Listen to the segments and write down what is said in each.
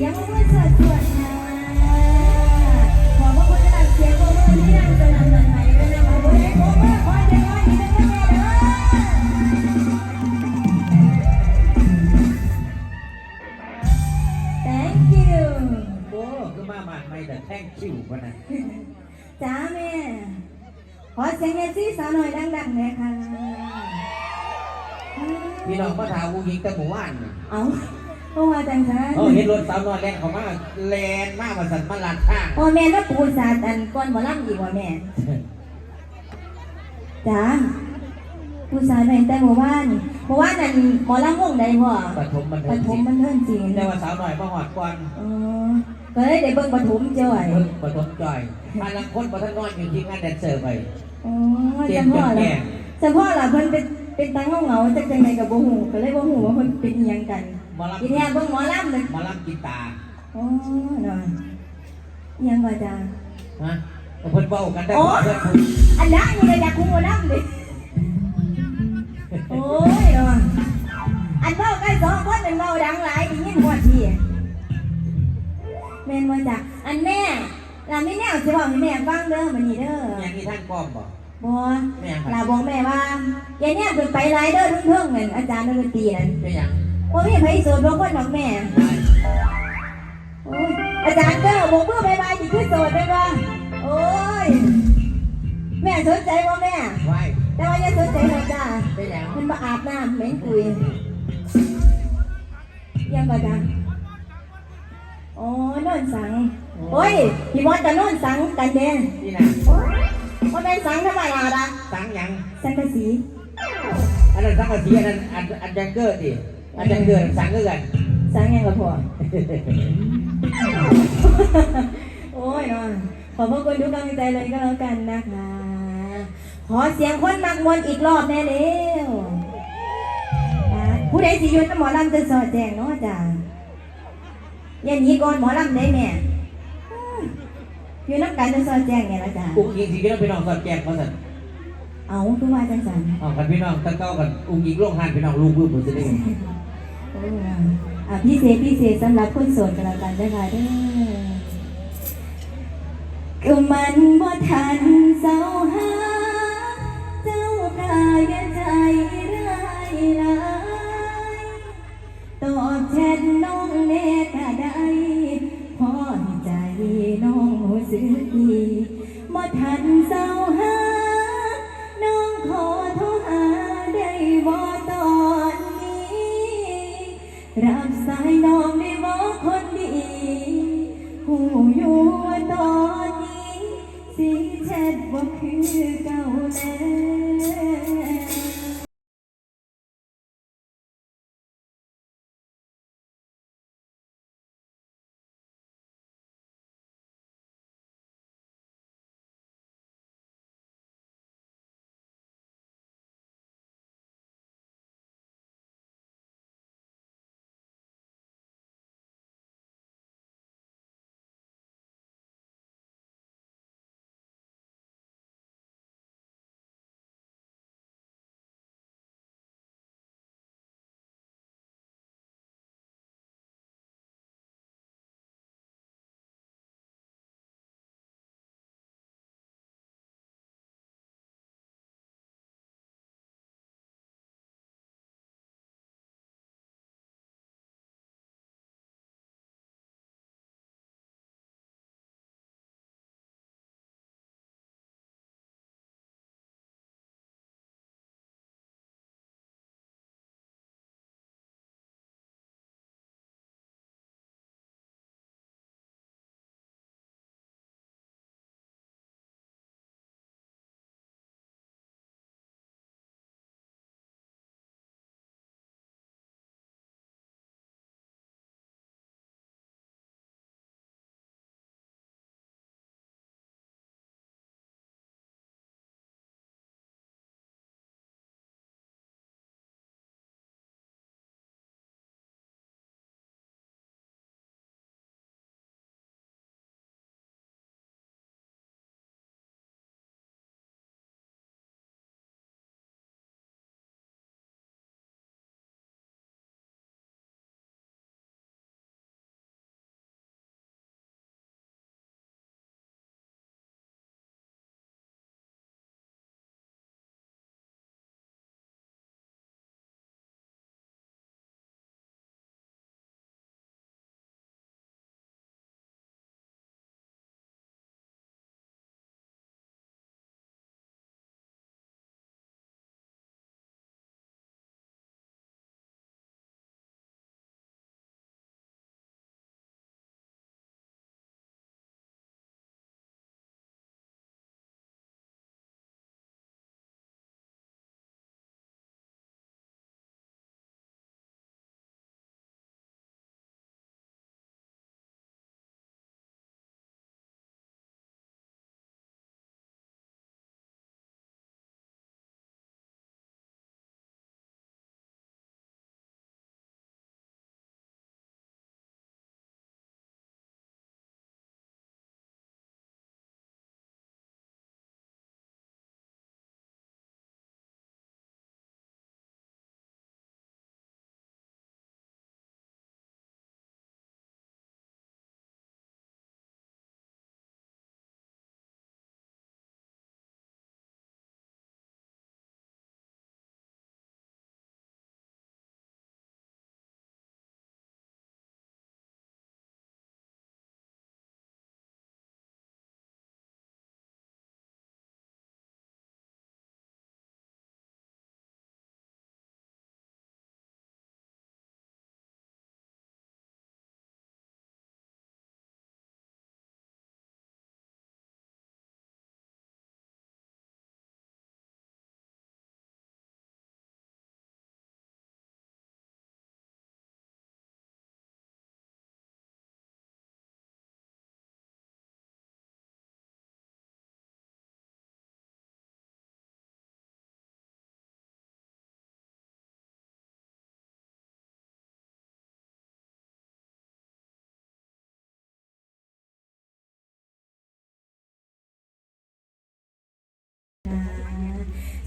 สียงมันสดสดนะขอบพระคุณสำหรับเสียงโบมือที่ดังสนั่นหวั่นไหวด้วยนะคะโบได้โบมือขอให้เป็นร้อยอีกเป็นร้อยเด้อ Thank you โอ้คือมาหมาดไม่แต่แท่งคิวกันนะจ้าแม่ ขอเสียงเอซี่สาวหน่อยดังๆหน่อยค่ะพี่น้องมาถามวูยิงแต่หมู่บ้านน่ะเอา เพราะว่าจังสันเออเห็นรถสาวน้อยแล่นเขามาแลนมากมาสั่นมาลานข้างพ่อแม่แล้วปูสาดอันก้อนหมอลำอีกว่าแม่จ้าปูสาดในแต่หมู่บ้านหมู่บ้านนั่นหมอลำวงใดพ่อปฐมบันปเทิงฐศิมลป์มันเทิงจริงแต่ว่าสาวน้อยมาหอดก่อนอ๋อก็เลยได้เบิ่งปฐมจ้อยเพิ่งปฐมจอยมาลังคนปฐมนอนอยู่ที่งานแดนเซอร์ไปอ๋อเตรียจัมงพ่อจำแนล่ะกจังพ่อล่ะเพิ่นเป็นเป็นตังเหงาๆจักจังไดกับบ่ฮู้ก็เลยบ่ฮู้ว่าเพิ่นเป็นอิหยังกัน หมาลัทีเนี้ยเบิ่งหมอลำเลยมาลักีตาร์อ๋อหน่อยยังว่าจ้าฮะเพิ่นเบ้ากันได้โอ้เพื่อนคุณอันนั้นนี่ก็อยากคุมหมอลำเลยโอ้ยเนาะอันเว้าใกล้สองคนเป็นเว้าดังหลายได้ยินฮอดพี่แม่นว่าจ้ะอันแม่ลาไม่แนวสิบอกให้แม่ฟังเด้อมื้อนี้เด้อยังมีท่านก้อมบ่บ่แม่ครับลาบอกแม่ว่าอย่าเนี่ยเพิ่นไปหลายเด้อเพิ่งๆนั่นอาจารย์ดนตรีนั่นเป็นหยัง บ่มีไผโสดบ่คนดอกแม่โอ้ยอาจารย์เด้อบอกเมื่อบายบายจิคือโสดได้บ่โอ้ย แม่สนใจบ่แม่ ไหวแต่ว่าอย่าสนใจหรอกจ้าเป็นหยังมันมาอาบน้ำเหม็นกุยยังบ่จ้าโอ้ยนอนสัง โอ้ยพี่มอสจะนอนสังกันเด้นี่นะว่าเป็นสังธรรมดาดะสังหยังสังกะสีอันนั้นสังกะสีอันนั้นอันอันยังเกิดดิ อันยังเกิดสังเกิดกันสังยังละพอโอ้ยนอนขอบพระคุณทุกกำลังใจเลยก็แล้วกันนะคะ ขอเสียงคนมักมวนอีกรอบแน่เร็วอ่าผู้ใดสิอยุดหมอลำจะสอดแจงเนาะจ้าอย่าหนีก่อนหมอลำได้แม่อืมอยู่น้ำกันจะสอดแจงไงล่ะจ้าอุ้งยิงสิพี่น้องพี่น้องสอดแจกมาสั่นเอาคือว่าจังสันอ๋อกันพี่น้องตั้งเก้ากันอุ้งยิงโรงทานพี่น้องลูกเพื่อนผมจะได้โอะพี่เศษพี่เศษสำหรับคนโสดกันแล้วกันนะคะเด้อก็มันบ่ทันเศร้าหาเจ้ากายใจร้ายหลายตอบแทนน้องแน่ก็ได้พอใจน้องหูสึกดีบ่ทันเศร้าหาน้องขอโทรหาได้บ่ตอนนี้ รับสายน้องได้บอกคนดีหูอยู่ว่าตอนนี้สิแชทว่าคือเก่าแล้ว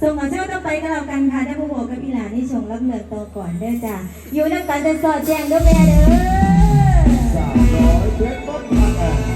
ส่งของเช่าต่อไปก็แล้วกันค่ะได้ผู้บอกกับอีหลานที่ชงรับเหลิกต่อก่อนเด้อจ้ะอยู่น้ำกันจะสอดแจงด้วยแม่เด้อสามร้อยเพชร